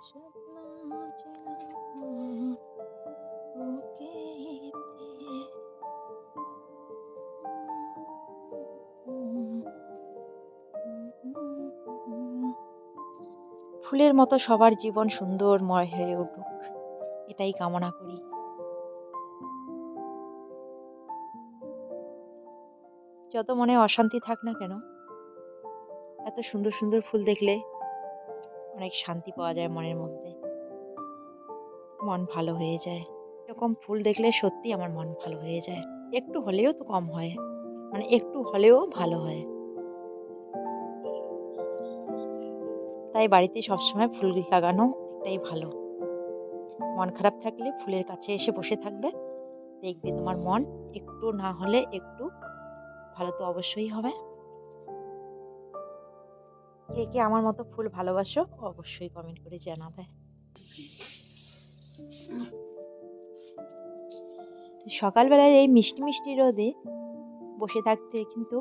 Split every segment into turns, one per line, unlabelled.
ফুলের মতো সবার জীবন সুন্দরময় হয়ে উঠুক। এটাই কামনা করি। যত মনে অশান্তি থাক না কেন, এত সুন্দর সুন্দর ফুল দেখলে অনেক শান্তি পাওয়া যায় মনের মধ্যে। মন ভালো হয়ে যায়। এরকম ফুল দেখলে সত্যি আমার মন ভালো হয়ে যায়। একটু হলেও তো কম হয়। মানে একটু হলেও ভালো হয়। তাই বাড়িতে সবসময় ফুল লাগানো এটাই ভালো। মন খারাপ থাকলে ফুলের কাছে এসে বসে থাকবে। দেখবে তোমার মন একটু না হলে একটু ভালো তো অবশ্যই হবে। কে কে আমার মতো ফুল ভালোবাসো, অবশ্যই কমেন্ট করে জানাবে। সকালবেলার এই মিষ্টি মিষ্টি রোদে বসে থাকতে কিন্তু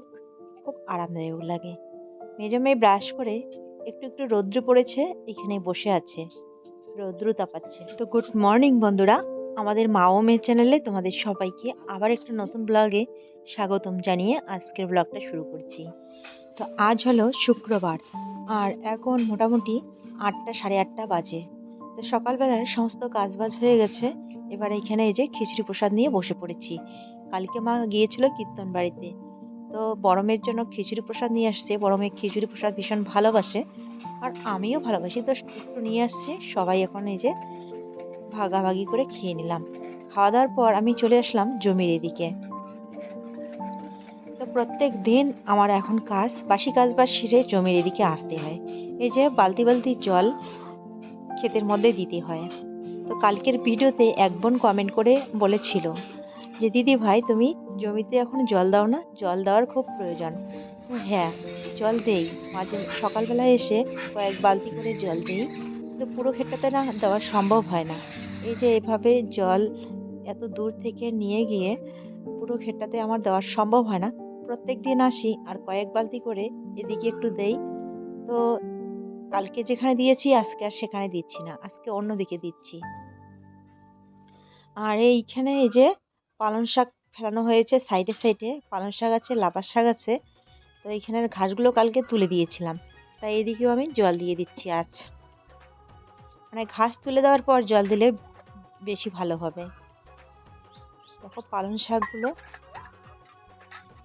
খুব আরামদায়ক লাগে। মেজো মেয়ে ব্রাশ করে একটু একটু রৌদ্র পড়েছে, এখানে বসে আছে। রৌদ্র তাপাচ্ছে। তো গুড মর্নিং বন্ধুরা, আমাদের মা ও মেয়ে চ্যানেলে তোমাদের সবাইকে আবার একটা নতুন ব্লগে স্বাগতম জানিয়ে আজকের ব্লগটা শুরু করছি। তো আজ হলো শুক্রবার আর এখন মোটামুটি আটটা, সাড়ে আটটা বাজে। তো সকালবেলার সমস্ত কাজবাজ হয়ে গেছে। এবার এখানে এই যে খিচুড়ি প্রসাদ নিয়ে বসে পড়েছি। কালকে মা গিয়েছিল কীর্তন বাড়িতে। তো বরমের জন্য খিচুড়ি প্রসাদ নিয়ে আসছে। বড়মের খিচুড়ি প্রসাদ ভীষণ ভালোবাসে আর আমিও ভালোবাসি। তো একটু নিয়ে আসছে। সবাই এখন এই যে ভাগাভাগি করে খেয়ে নিলাম। খাওয়া দাওয়ার পর আমি চলে আসলাম জমির এদিকে। প্রত্যেক দিন আমার এখন কাজ, বাসি কাজ বা সেরে জমির এদিকে আসতে হয়। এই যে বালতি বালতি জল ক্ষেতের মধ্যে দিতে হয়। তো কালকের ভিডিওতে এক বোন কমেন্ট করে বলেছিল যে, দিদি ভাই, তুমি জমিতে এখন জল দাও না, জল দেওয়ার খুব প্রয়োজন। হ্যাঁ জল দেই। মাঝে সকালবেলা এসে কয়েক বালতি করে জল দিই। তো পুরো ক্ষেতটাতে না দেওয়া সম্ভব হয় না। এই যে এভাবে জল এত দূর থেকে নিয়ে গিয়ে পুরো ক্ষেতটাতে আমার দেওয়া সম্ভব হয় না। প্রত্যেক দিন আসি আর কয়েক বালতি করে এদিকে একটু দেই। তো কালকে যেখানে দিয়েছি, আজকে আর সেখানে দিচ্ছি না। আজকে অন্য দিকে দিচ্ছি। আর এইখানে এই যে পালং শাক ফেলানো হয়েছে সাইডে সাইডে, পালং শাক আছে, লাপার শাক আছে। তো এইখানের ঘাসগুলো কালকে তুলে দিয়েছিলাম। তাই এদিকেও আমি জল দিয়ে দিচ্ছি আজ। মানে ঘাস তুলে দেওয়ার পর জল দিলে বেশি ভালো হবে। দেখো পালং শাকগুলো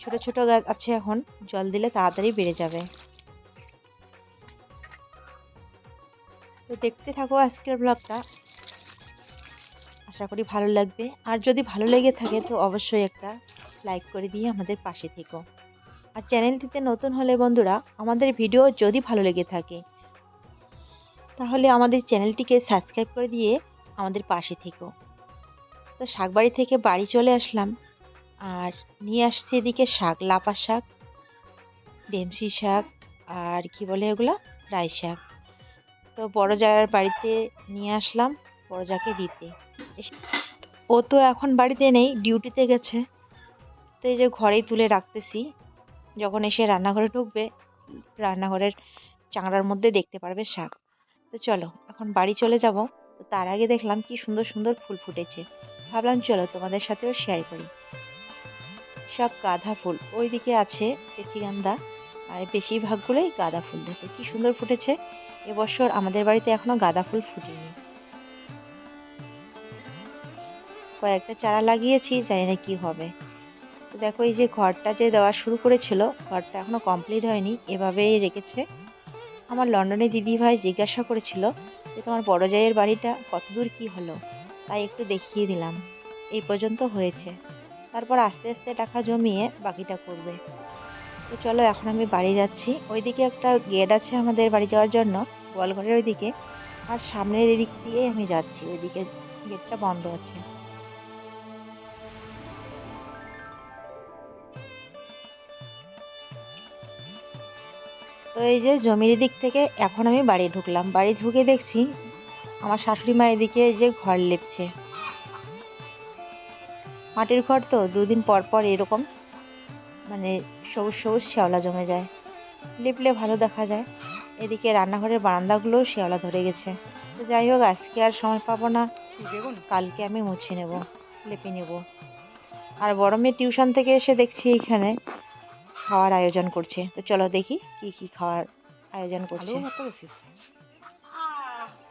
ছোট ছোট গাছ আছে এখন, জল দিলে তাড়াতাড়ি বেড়ে যাবে। তো দেখতে থাকো আজকের ব্লগটা আশা করি ভালো লাগবে। আর যদি ভালো লেগে থাকে তো অবশ্যই একটা লাইক করে দিয়ে আমাদের পাশে থেকো। আর চ্যানেলটিতে নতুন হলে বন্ধুরা, আমাদের ভিডিও যদি ভালো লেগে থাকে, তাহলে আমাদের চ্যানেলটিকে সাবস্ক্রাইব করে দিয়ে আমাদের পাশে থেকো। তো শাকবাড়ি থেকে বাড়ি চলে আসলাম। আর নিয়ে আসছি এদিকে শাক, লাপা শাক ডেমসি শাক আর কি বলে এগুলো? রাই শাক। তো বড় জায়ের বাড়িতে নিয়ে আসলাম বড় যাকে দিতে ও তো এখন বাড়িতে নেই, ডিউটিতে গেছে। তো এই যে ঘরেই তুলে রাখতেছি। যখন এসে রান্নাঘরে ঢুকবে, রান্নাঘরের চাংড়ার মধ্যে দেখতে পারবে শাক। তো চলো, এখন বাড়ি চলে যাব। তো তার আগে দেখলাম কি সুন্দর সুন্দর ফুল ফুটেছে। ভাবলাম চলো তোমাদের সাথেও শেয়ার করি। সব গাঁদা ফুল। ওইদিকে আছে পেচিগান্দা আর বেশিরভাগগুলোই গাঁদা ফুল দেখো। কি সুন্দর ফুটেছে। এবছর আমাদের বাড়িতে এখনও গাঁদা ফুল ফুটেনি। কয়েকটা চারা লাগিয়েছি, জানি না কি হবে। তো দেখো, এই যে ঘরটা যে দেওয়া শুরু করেছিল, ঘরটা এখনও কমপ্লিট হয়নি, এভাবেই রেখেছে। আমার লন্ডনে দিদি ভাই জিজ্ঞাসা করেছিল যে, তোমার বড় জায়ের বাড়িটা কত দূর কী হলো? তাই একটু দেখিয়ে দিলাম। এই পর্যন্ত হয়েছে। তারপর আস্তে আস্তে টাকা জমিয়ে বাকিটা করবে। তো চলো, এখন আমি বাড়ি যাচ্ছি। ওইদিকে একটা গেট আছে আমাদের বাড়ি যাওয়ার জন্য, গোয়ালঘরের ওইদিকে। আর সামনের এদিক দিয়েই আমি যাচ্ছি, ওইদিকে গেটটা বন্ধ আছে। তো এই যে জমির দিক থেকে এখন আমি বাড়ি ঢুকলাম। বাড়ি ঢুকে দেখছি আমার শাশুড়ি মা এদিকে যে ঘর লেপছে। মাটির ঘর তো দুদিন পর পর এরকম মানে সবুজ সবুজ শ্যাওলা জমে যায়। লিপলে ভালো দেখা যায়। এদিকে রান্নাঘরের বারান্দাগুলোও শ্যাওলা ধরে গেছে। তো যাই হোক আজকে আর সময় পাবো না। কালকে আমি মুছে নেব লেপে নেব। আর বড় মেয়ে টিউশন থেকে এসে দেখছি এখানে খাওয়ার আয়োজন করছে। তো চলো দেখি কি কি খাওয়ার আয়োজন করছে।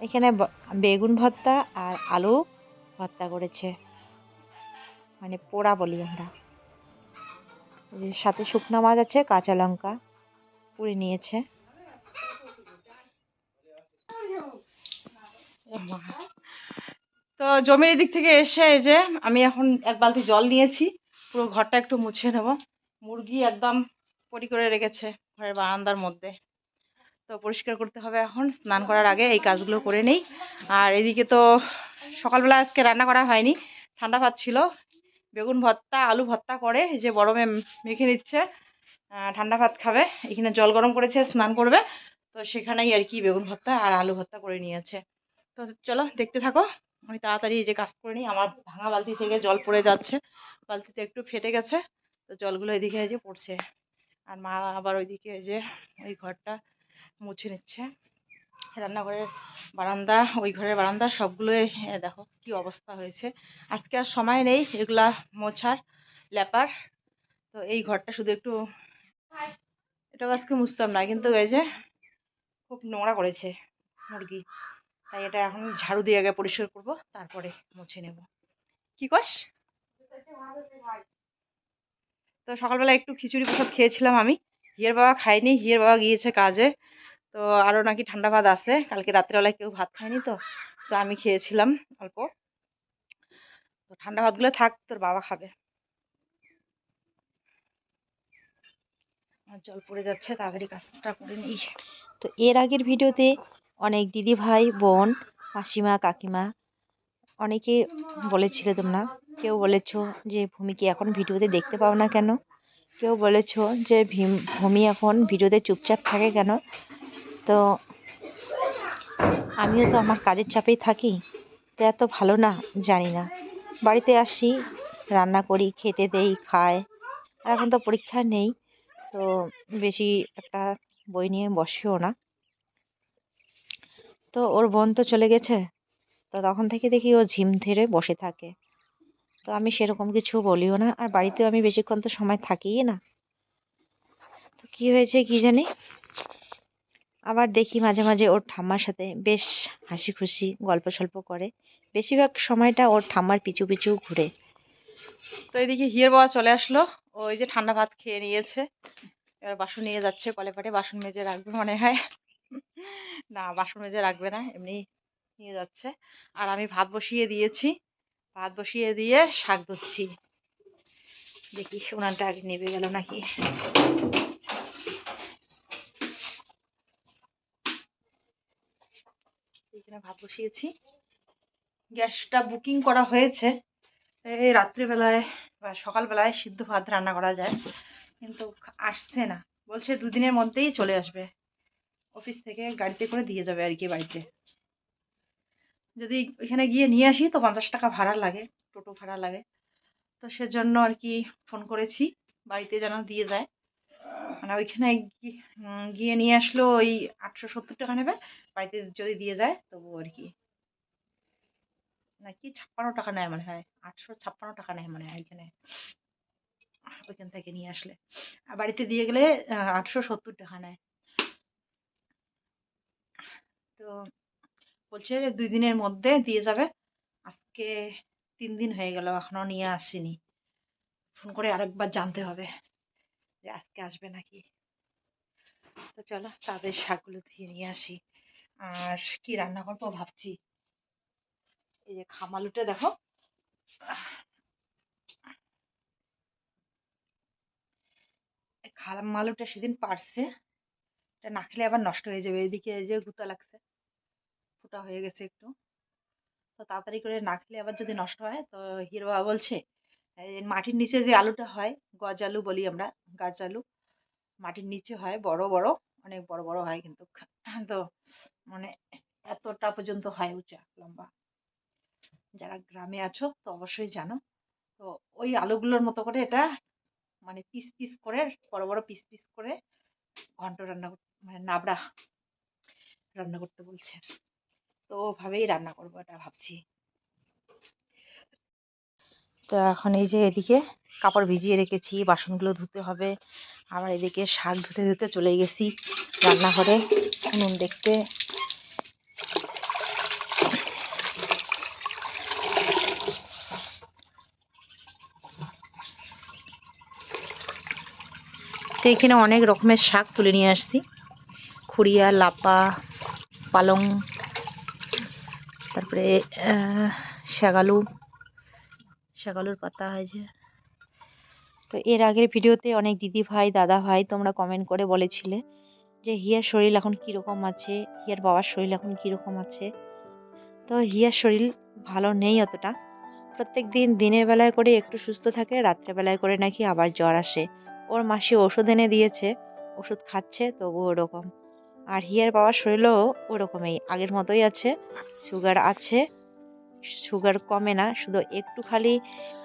এখানে বেগুন ভর্তা আর আলু ভর্তা করেছে। মানে পোড়া বলি আমরা। সাথে শুকনো মাছ আছে, কাঁচা লঙ্কা পুড়ে নিয়েছে।
তো জমির দিক থেকে এসে এই যে আমি এখন এক বালতি জল নিয়েছি, পুরো ঘরটা একটু মুছে নেব। মুরগি একদম পরি করে রেখেছে ঘরের বারান্দার মধ্যে। তো পরিষ্কার করতে হবে এখন, স্নান করার আগে এই কাজগুলো করে নেই। আর এদিকে তো সকালবেলা আজকে রান্না করা হয়নি, ঠান্ডা ভাত ছিল বেগুন ভর্তা, আলু ভর্তা করে, এই যে বড় মেয়ে মেখে নিচ্ছে ঠান্ডা ভাত খাবে, এখানে জল গরম করেছে, স্নান করবে, তো সেখানেই আর কি বেগুন ভর্তা আর আলু ভর্তা করে নিয়েছে। তো চলো দেখতে থাকো, আমি তাড়াতাড়ি এই যে কাজ করে নিই, আমার ভাঙা বালতি থেকে জল পড়ে যাচ্ছে, বালতিতে একটু ফেটে গেছে, তো জলগুলো এদিকে যে পড়ছে, আর মা আবার ওইদিকে যে ওই ঘরটা মুছে নিচ্ছে। রান্নাঘরের বারান্দা, ওই ঘরের বারান্দা, সবগুলোই দেখো কি অবস্থা হয়েছে। আজকে আর সময় নেই, এগুলা মোছার ল্যাপার তো এই ঘরটা শুধু একটু, এটাও আজকে মুছতাম না, কিন্তু এই যে খুব নোংরা করেছে মুরগি। তাই এটা এখন ঝাড়ু দিয়ে আগে পরিষ্কার করব, তারপরে মুছে নেব। কি কস? তো সকালবেলা একটু খিচুড়ি প্রসাদ খেয়েছিলাম আমি। হিয়ের বাবা খায়নি, হিয়ের বাবা গিয়েছে কাজে। তো আরও নাকি ঠান্ডা ভাত আছে। কালকে রাত্রেবেলায় কেউ ভাত খায়নি তো তো আমি খেয়েছিলাম অল্প। তো ঠান্ডা ভাতগুলো থাক, তোর বাবা খাবে। জল পড়ে যাচ্ছে, তাড়াতাড়ি কাজটা করে নিই।
তো এর আগের ভিডিওতে অনেক দিদি ভাই, বোন, মাসিমা, কাকিমা অনেকে বলেছিলে তোমরা, কেউ বলেছ যে ভূমিকে এখন ভিডিওতে দেখতে পাও না কেন? কেউ বলেছ যে ভূমি এখন ভিডিওতে চুপচাপ থাকে কেন? তো আমিও তো আমার কাজের চাপেই থাকি। তো এত ভালো না, জানি না। বাড়িতে আসি, রান্না করি, খেতে দেই খায় আর এখন তো পরীক্ষা নেই, তো বেশি একটা বই নিয়ে বসেও না। তো ওর বোন তো চলে গেছে, তো তখন থেকে দেখি ও ঝিম ধরে বসে থাকে। তো আমি সেরকম কিছু বলিও না, আর বাড়িতেও আমি বেশিক্ষণ তো সময় থাকিই না। তো কী হয়েছে কি জানি? আবার দেখি মাঝে মাঝে ওর ঠাম্মার সাথে বেশ হাসি খুশি গল্প সল্প করে। বেশিরভাগ সময়টা ওর ঠাম্মার পিছু পিছু ঘুরে।
তো এদিকে হিয়ের বাবা চলে আসলো। ওই যে ঠান্ডা ভাত খেয়ে নিয়েছে। এবার বাসন নিয়ে যাচ্ছে কলে পাটে। বাসন মেজে রাখবে মনে হয়। না, বাসন মেজে রাখবে না, এমনি নিয়ে যাচ্ছে। আর আমি ভাত বসিয়ে দিয়েছি। ভাত বসিয়ে দিয়ে শাক ধুচ্ছি দেখি উনানটা আগে নেবে গেল নাকি? এখানে ভাত বসিয়েছি। গ্যাসটা বুকিং করা হয়েছে। এই রাত্রিবেলায় বা সকালবেলায় সিদ্ধ ভাত রান্না করা যায়। কিন্তু আসছে না। বলছে দুদিনের মধ্যেই চলে আসবে। অফিস থেকে গাড়িতে করে দিয়ে যাবে আর কি বাড়িতে। যদি এখানে গিয়ে নিয়ে আসি তো পঞ্চাশ টাকা ভাড়া লাগে, টোটো ভাড়া লাগে। তো সেজন্য আর কি ফোন করেছি। বাড়িতে যেন দিয়ে যায়। মানে ওইখানে গিয়ে নিয়ে আসলো ওই আটশো সত্তর টাকা নেবে। বাড়িতে যদি দিয়ে যায় তবু আর কি। নাকি ছাপ্পান্ন টাকা নেয় মনে হয়। আটশো ছাপ্পান্ন টাকা নেয় মনে হয় এখানে ওইখান থেকে নিয়ে আসলে। আর বাড়িতে দিয়ে গেলে আটশো সত্তর টাকা নেয়। তো বলছে দুই দিনের মধ্যে দিয়ে যাবে। আজকে তিন দিন হয়ে গেল এখনও নিয়ে আসেনি। ফোন করে আরেকবার জানতে হবে। যে আজকে আসবে নাকি? তো চলো তাদের শাকগুলো ধুয়ে নিয়ে আসি। আর কি রান্না করব ভাবছি? এই যে খামালুটা দেখো। খামালুটা সেদিন পারছে। এটা না খেলে আবার নষ্ট হয়ে যাবে। এদিকে এই যে গুতা লাগছে। ফুটা হয়ে গেছে একটু। তো তাড়াতাড়ি করে না খেলে আবার যদি নষ্ট হয়, তো হিরো বলছে মাটির নিচে যে আলুটা হয়, গজ আলু বলি আমরা, গাছ আলু, মাটির নিচে হয়, বড় বড়, অনেক বড় বড় হয় কিন্তু তো মানে এতটা পর্যন্ত হয় উঁচা, লম্বা। যারা গ্রামে আছো তো অবশ্যই জানো। তো ওই আলুগুলোর মতো করে এটা মানে পিস পিস করে, বড় বড় পিস পিস করে ঘন্ট রান্না মানে নাবড়া রান্না করতে বলছে। তো
ওভাবেই রান্না করব এটা ভাবছি। তো এখন এই যে এদিকে কাপড় ভিজিয়ে রেখেছি, বাসনগুলো ধুতে হবে। আবার এদিকে শাক ধুতে ধুতে চলে গেছি রান্নাঘরে, নুন দেখতে। তো এখানে অনেক রকমের শাক তুলে নিয়ে আসছি। খুড়িয়া, লাপা, পালং, তারপরে শাগালু শাগালুর পাতা হয়েছে তো এর আগের ভিডিওতে অনেক দিদি ভাই, দাদা ভাই তোমরা কমেন্ট করে বলেছিলে যে, হিয়ার শরীর এখন কীরকম আছে? হিয়ার বাবার শরীর এখন কীরকম আছে? তো হিয়ার শরীর ভালো নেই অতটা। প্রত্যেক দিন দিনের বেলায় করে একটু সুস্থ থাকে রাত্রেবেলায় করে নাকি আবার জ্বর আসে। ওর মাসি ওষুধ এনে দিয়েছে, ওষুধ খাচ্ছে তবু ওরকম। আর হিয়ার বাবার শরীরও ওরকমই, আগের মতোই আছে সুগার আছে। সুগার কমে না শুধু একটু খালি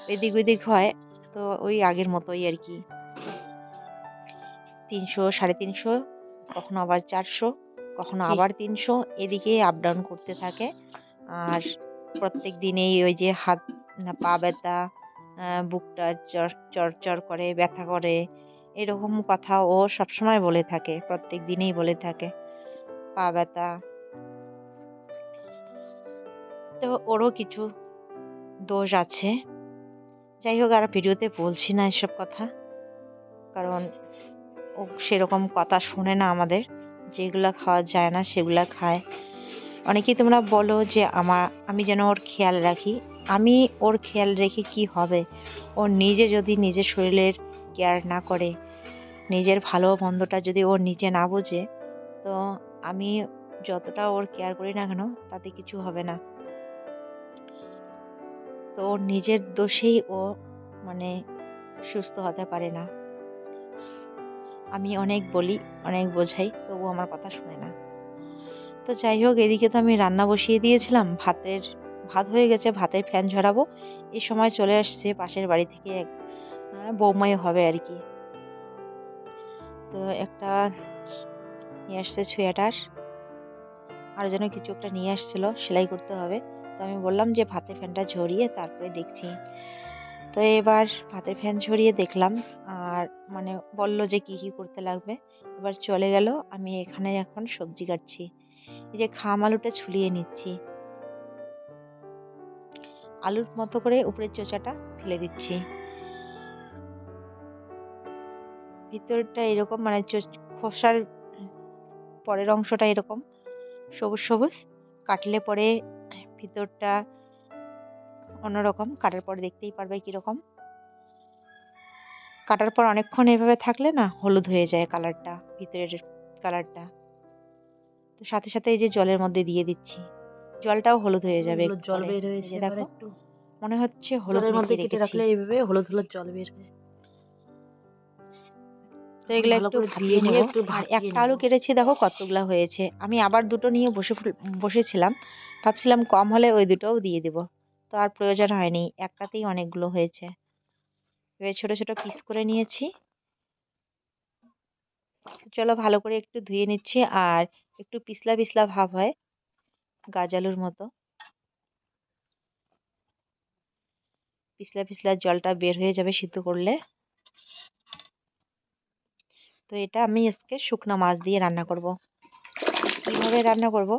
এদিক ওদিক হয় তো ওই আগের মতোই আর কি। তিনশো সাড়ে তিনশো কখনো আবার চারশো কখনো আবার তিনশো এদিকে আপ ডাউন করতে থাকে। আর প্রত্যেক দিনেই ওই যে হাত পা ব্যথা বুকটা চর চর চর করে ব্যথা করে এরকম কথা ও সবসময় বলে থাকে প্রত্যেক দিনেই বলে থাকে। পা ব্যথা তো ওরও কিছু দোষ আছে। যাই হোক, আর ভিডিওতে বলছি না এসব কথা। কারণ ও সেরকম কথা শোনে না আমাদের। যেগুলো খাওয়া যায় না, সেগুলো খায়। অনেকেই তোমরা বলো যে আমার, আমি যেন ওর খেয়াল রাখি। আমি ওর খেয়াল রেখে কি হবে? ও নিজে যদি নিজের শরীরের কেয়ার না করে, নিজের ভালো মন্দটা যদি ও নিজে না বোঝে, তো আমি যতটা ওর কেয়ার করি না কেন, তাতে কিছু হবে না। তো ওর নিজের দোষেই ও মানে সুস্থ হতে পারে না। আমি অনেক বলি, অনেক বোঝাই তবু আমার কথা শুনে না। তো যাই হোক, এদিকে তো আমি রান্না বসিয়ে দিয়েছিলাম। ভাতের, ভাত হয়ে গেছে, ভাতের ফ্যান ঝরাবো। এই সময় চলে আসছে পাশের বাড়ি থেকে এক বৌমাই হবে আর কি। তো একটা নিয়ে আসছে সোয়েটার আর যেন কিছু একটা নিয়ে আসছিল, সেলাই করতে হবে। তো আমি বললাম যে ভাতের ফ্যানটা ঝরিয়ে তারপরে দেখছি। তো এবার ভাতের ফ্যান ঝরিয়ে দেখলাম আর মানে বলল যে কি কি করতে লাগবে। এবার চলে গেল, আমি এখানে এখন সবজি কাটছি। এই যে খাম আলুটা ছুলিয়ে নিচ্ছি। আলুর মতো করে উপরের চোচাটা ফেলে দিচ্ছি। ভিতরটা এরকম মানে খোসার পরের অংশটা এরকম সবুজ সবুজ। কাটলে পরে ভিতরটা অন্যরকম কাটার পর দেখতেই পারবে কীরকম। কাটার পর অনেকক্ষণ এভাবে থাকলে না হলুদ হয়ে যায় কালারটা ভিতরের কালারটা। তো সাথে সাথে এই যে জলের মধ্যে দিয়ে দিচ্ছি জলটাও হলুদ হয়ে যাবে
জল বের হয়েছে
দেখো
একটু
মনে হচ্ছে হলুদ
জলের মধ্যে কেটে রাখলে এইভাবে হলুদ হলুদ জল বের হয়।
তো এগুলো একটু ধুয়ে
নিয়ে একটু
একটা আলু। কেটেছি দেখো কতগুলা হয়েছে। আমি আবার দুটো নিয়ে বসে বসেছিলাম। ভাবছিলাম কম হলে ওই দুটোও দিয়ে দেব। তো আর প্রয়োজন হয়নি, একটাতেই অনেকগুলো হয়েছে। এবার ছোট ছোট পিস করে নিয়েছি। চলো ভালো করে একটু ধুয়ে নিচ্ছি আর একটু পিছলা পিছলা ভাব হয় গাজালুর মতো। পিছলা পিছলা জলটা বের হয়ে যাবে সিদ্ধ করলে। তো এটা আমি আজকে শুকনো মাছ দিয়ে রান্না করব। কীভাবে রান্না করব?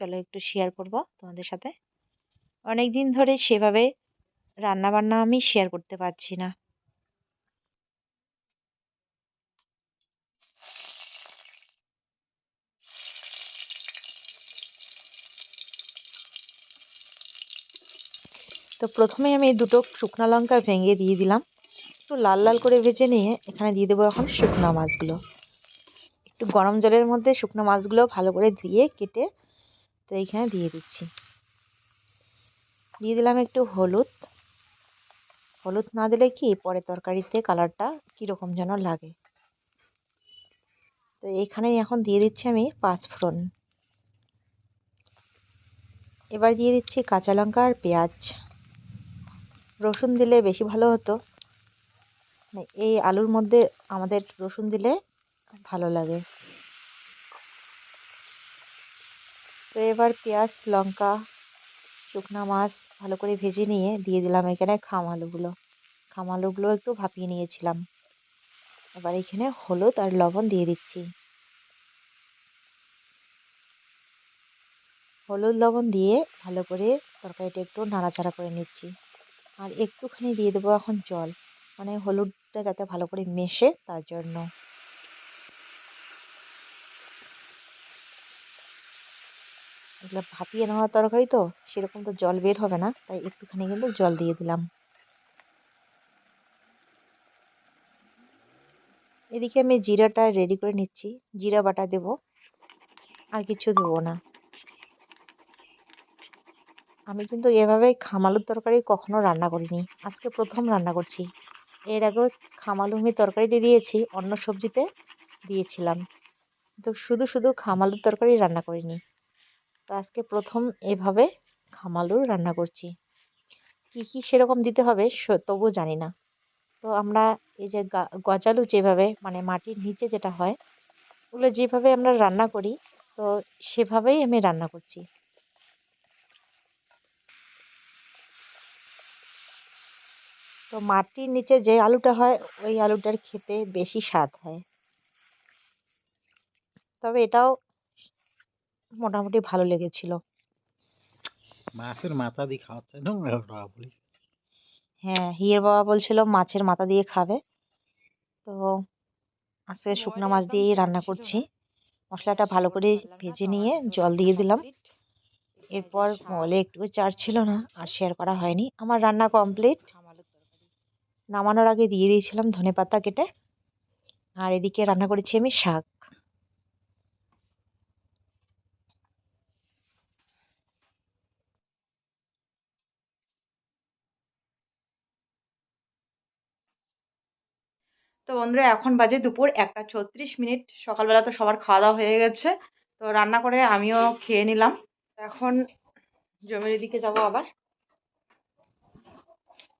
চলো একটু শেয়ার করব তোমাদের সাথে। অনেক দিন ধরে সেভাবে রান্না বান্না আমি শেয়ার করতে পারছি না। তো প্রথমে আমি দুটো শুকনো লঙ্কা ভেঙে দিয়ে দিলাম। একটু লাল লাল করে ভেজে নিয়ে এখানে দিয়ে দেবো এখন শুকনো মাছগুলো। একটু গরম জলের মধ্যে শুকনো মাছগুলো ভালো করে ধুয়ে কেটে তো এইখানে দিয়ে দিচ্ছি। দিয়ে দিলাম একটু হলুদ। হলুদ না দিলে কি পরে তরকারিতে কালারটা কীরকম যেন লাগে। তো এইখানেই এখন দিয়ে দিচ্ছি আমি পাঁচ ফোড়ন এবার দিয়ে দিচ্ছি কাঁচা লঙ্কা আর পেঁয়াজ। রসুন দিলে বেশি ভালো হতো। মানে এই আলুর মধ্যে আমাদের রসুন দিলে ভালো লাগে। এবার পেঁয়াজ, লঙ্কা, শুকনা মাছ ভালো করে ভেজে নিয়ে দিয়ে দিলাম এখানে খাম আলুগুলো। খাম আলুগুলো একটু ভাপিয়ে নিয়েছিলাম। এবার এখানে হলুদ আর লবণ দিয়ে দিচ্ছি। হলুদ, লবণ দিয়ে ভালো করে তরকারিটা একটু নাড়াচাড়া করে নিচ্ছি। আর একটুখানি দিয়ে দেবো এখন জল মানে হলুদটা যাতে ভালো করে মেশে তার জন্য। এগুলো ভাপিয়ে নেওয়া তরকারি তো, সেরকম তো জল বের হবে না, তাই একটুখানি কিন্তু জল দিয়ে দিলাম। এদিকে আমি জিরাটা রেডি করে নিচ্ছি, জিরা বাটা দেব, আর কিছু দেবো না। আমি কিন্তু এভাবে খামালুর তরকারি কখনো রান্না করিনি, আজকে প্রথম রান্না করছি। এর আগেও খামালু আমি দিয়ে দিয়েছি, অন্য সবজিতে দিয়েছিলাম। তো শুধু শুধু খামালুর তরকারি রান্না করিনি। তো আজকে প্রথম এভাবে খামালুর রান্না করছি। কী কী সেরকম দিতে হবে তবু জানি না। তো আমরা এই যে গজালু যেভাবে মানে মাটির নিচে যেটা হয়, ওগুলো যেভাবে আমরা রান্না করি, তো সেভাবেই আমি রান্না করছি। তো মাটির নিচে যে আলুটা হয়, ওই আলুটার খেতে বেশি স্বাদ হয়। তবে এটাও মোটামুটি ভালো লেগেছিল।
মাছের মাথা দিয়ে খাওয়াচ্ছে
হ্যাঁ হিয়ের বাবা বলছিল মাছের মাথা দিয়ে খাবে। তো আজকে শুকনো মাছ দিয়েই রান্না করছি। মশলাটা ভালো করে ভেজে নিয়ে জল দিয়ে দিলাম। এরপর মলে একটু চার্জ ছিল না আর শেয়ার করা হয়নি। আমার রান্না কমপ্লিট নামানোর আগে দিয়ে দিয়েছিলাম ধনে পাতা কেটে। আর এদিকে রান্না করেছি আমি শাক।
বন্ধুরা, এখন বাজে দুপুর একটা ছত্রিশ মিনিট। সকালবেলা তো সবার খাওয়া দাওয়া হয়ে গেছে। তো রান্না করে আমিও খেয়ে নিলাম। এখন জমির দিকে যাব আবার।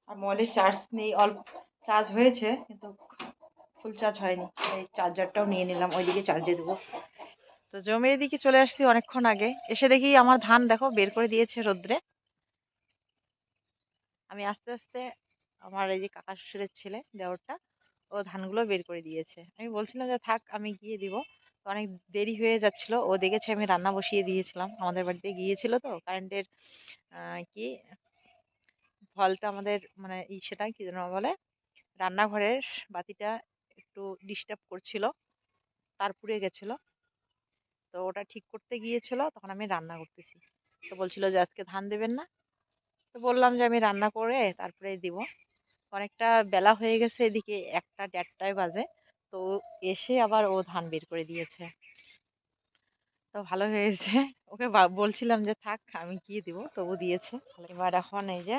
আর মোবাইলের চার্জ নেই, অল্প চার্জ হয়েছে, কিন্তু ফুল চার্জ হয়নি। এই চার্জারটাও নিয়ে নিলাম, ওইদিকে চার্জে দেবো। তো জমির দিকে চলে আসছি অনেকক্ষণ আগে। এসে দেখি আমার ধান দেখো বের করে দিয়েছে রোদ্রে। আমি আস্তে আস্তে আমার এই যে কাকা শ্বশুরের ছেলে, দেওরটা ও ধানগুলো বের করে দিয়েছে। আমি বলছিলাম যে, থাক, আমি গিয়ে দিব। তো অনেক দেরি হয়ে যাচ্ছিল। ও দেখেছে আমি রান্না বসিয়ে দিয়েছিলাম। আমাদের বাড়িতে গিয়েছিল তো, কারেন্টের কি ফলটা আমাদের মানে ই সেটা কি যেন বলে, রান্নাঘরের বাতিটা একটু ডিস্টার্ব করছিল। তার পুড়ে গেছিল। তো ওটা ঠিক করতে গিয়েছিল, তখন আমি রান্না করতেছি। তো বলছিল যে, আজকে ধান দেবেন না? তো বললাম যে, আমি রান্না করে তারপরে দিব। অনেকটা বেলা হয়ে গেছে এদিকে একটা দেড়টায় বাজে। তো এসে আবার ও ধান বের করে দিয়েছে। তো ভালো হয়েছে। ওকে বলছিলাম যে, থাক, আমি গিয়ে দিব। তবু দিয়েছে। এবার এখন এই যে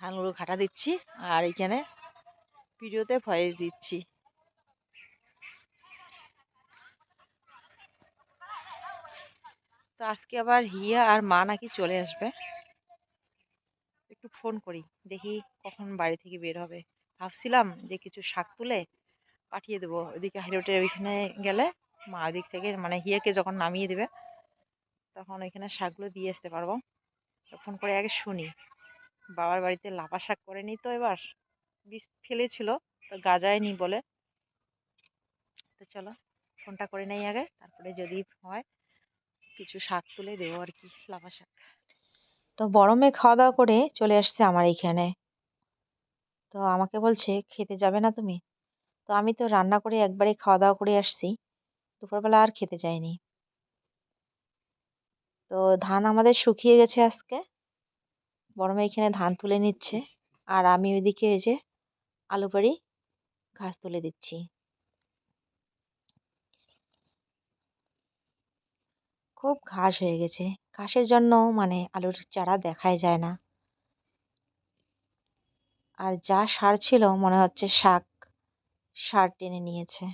ধানগুলো ঘাটা দিচ্ছি আর এখানে ভিডিওতে ভয়েস দিচ্ছি। তো আজকে আবার হিয়া আর মা নাকি চলে আসবে। একটু ফোন করি। দেখি কখন বাড়ি থেকে বের হবে। ভাবছিলাম যে কিছু শাক তুলে পাঠিয়ে দেবো। ওইদিকে হাইরোডে ওইখানে গেলে মা ওদিক থেকে মানে হিয়াকে যখন নামিয়ে দেবে, তখন ওইখানে শাকগুলো দিয়ে আসতে পারব। ফোন করে আগে শুনি। বাবার বাড়িতে লাফা শাক করেনি তো এবার। বীজ ফেলেছিল, তো গাজায়নি বলে। তো চলো, ফোনটা করে নেই আগে। তারপরে যদি হয়, কিছু শাক তুলে দেবো আর কি, লাফা শাক।
তো বড় মেয়ে খাওয়া দাওয়া করে চলে আসছে আমার এইখানে তো আমাকে বলছে, খেতে যাবে না তুমি? তো আমি তো রান্না করে একবারে খাওয়া দাওয়া করে আসছি। দুপুরবেলা আর খেতে যাইনি। তো ধান আমাদের শুকিয়ে গেছে আজকে। বড় মেয়ে এখানে ধান তুলে নিচ্ছে। আর আমি ওইদিকে এই যে আলু বাড়ি ঘাস তুলে দিচ্ছি। খুব ঘাস হয়ে গেছে। ঘাসের জন্য মানে আলুর চারা দেখাই যায় না। আর যা সার ছিল মনে হচ্ছে শাক, সার টেনে নিয়েছে।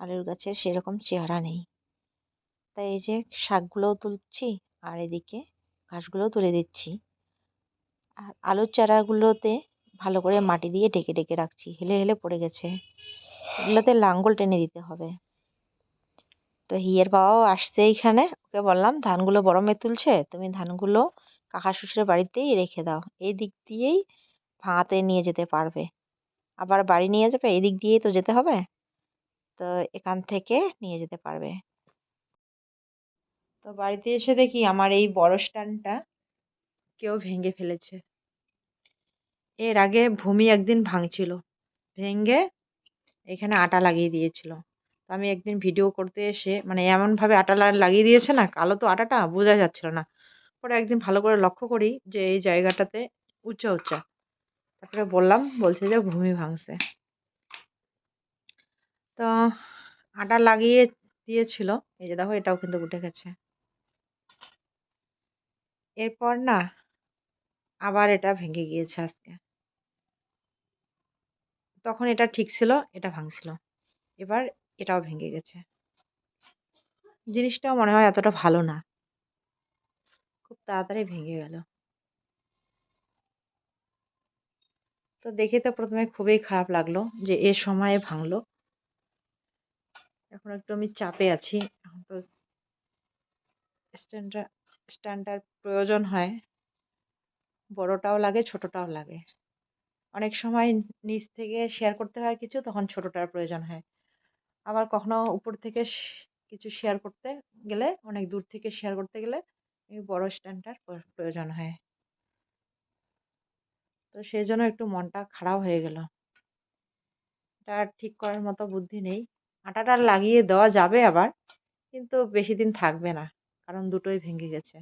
আলুর গাছের সেরকম চেহারা নেই। তাই এই যে শাকগুলোও তুলছি আর এদিকে ঘাসগুলোও তুলে দিচ্ছি। আর আলুর চারাগুলোতে ভালো করে মাটি দিয়ে ডেকে ডেকে রাখছি। হেলে হেলে পড়ে গেছে। এগুলোতে লাঙ্গল টেনে দিতে হবে। তো হিয়ের বাবাও আসছে এইখানে। ওকে বললাম, ধানগুলো বড় মেয়ে তুলছে, তুমি ধানগুলো কাকা শ্বশুরের বাড়িতেই রেখে দাও। এই দিক দিয়েই ভাঙাতে নিয়ে যেতে পারবে। আবার বাড়ি নিয়ে যাবে, এই দিক দিয়েই তো যেতে হবে। তো এখান থেকে নিয়ে যেতে পারবে। তো বাড়িতে এসে দেখি আমার এই বড় স্ট্যান্ডটা কেউ ভেঙে ফেলেছে। এর আগে ভূমি একদিন ভাঙছিল। ভেঙে এখানে আটা লাগিয়ে দিয়েছিল। তো আমি একদিন ভিডিও করতে এসে মানে এমনভাবে আটা লাগিয়ে দিয়েছে না, কালো তো আটাটা বোঝা যাচ্ছিল না। পরে একদিন ভালো করে লক্ষ্য করি যে এই জায়গাটাতে উঁচা উঁচা তারপরে বললাম, বলছে যে ভূমি ভাঙছে। তো আটা লাগিয়ে দিয়েছিল। এই যে দেখো, এটাও কিন্তু উঠে গেছে। এরপর না, আবার এটা ভেঙে গিয়েছে আজকে। তখন এটা ঠিক ছিল, এটা ভাঙছিল। এবার এটাও ভেঙে গেছে। জিনিসটাও মনে হয় এতটা ভালো না। খুব তাড়াতাড়ি ভেঙে গেল। তো দেখে তো প্রথমে খুবই খারাপ লাগল যে এ সময়ে ভাঙলো। এখন একটু আমি চাপে আছি। এখন তো স্ট্যান্ডটা স্ট্যান্ডটার প্রয়োজন হয়। বড়টাও লাগে, ছোটটাও লাগে। অনেক সময় নিচ থেকে শেয়ার করতে হয় কিছু, তখন ছোটটার প্রয়োজন হয়। আবার কখনো উপর থেকে কিছু শেয়ার করতে গেলে, অনেক দূর থেকে শেয়ার করতে গেলে, এই বড় স্ট্যান্ডটার প্রয়োজন হয়। তো সেই জন্য একটু মনটা খারাপ হয়ে গেল। এটা ঠিক করার মতো বুদ্ধি নেই। আটাটা লাগিয়ে দেওয়া যাবে আবার, কিন্তু বেশি দিন থাকবে না, কারণ দুটোই ভেঙে গেছে।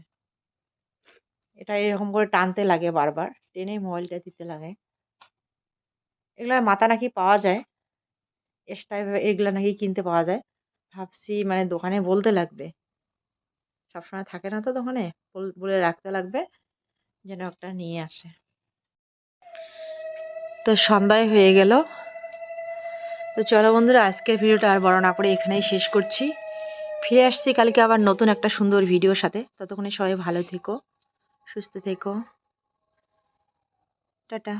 এটা এরকম করে টানতে লাগে বারবার, টেনে মোবাইলটা দিতে লাগে। এগুলার মাথা নাকি পাওয়া যায় এক্সট্রা এগুলা নাকি কিনতে পাওয়া যায়। ভাবছি মানে দোকানে বলতে লাগবে। সবসময় থাকে না তো দোকানে? বলে রাখতে লাগবে যেন একটা নিয়ে আসে। তো সন্ধ্যায় হয়ে গেল। তো চলো বন্ধুরা, আজকের ভিডিওটা আর বড় না করে এখানেই শেষ করছি। ফিরে আসছি কালকে আবার নতুন একটা সুন্দর ভিডিওর সাথে। ততক্ষণে সবাই ভালো থেকো, সুস্থ থেকো। টাটা।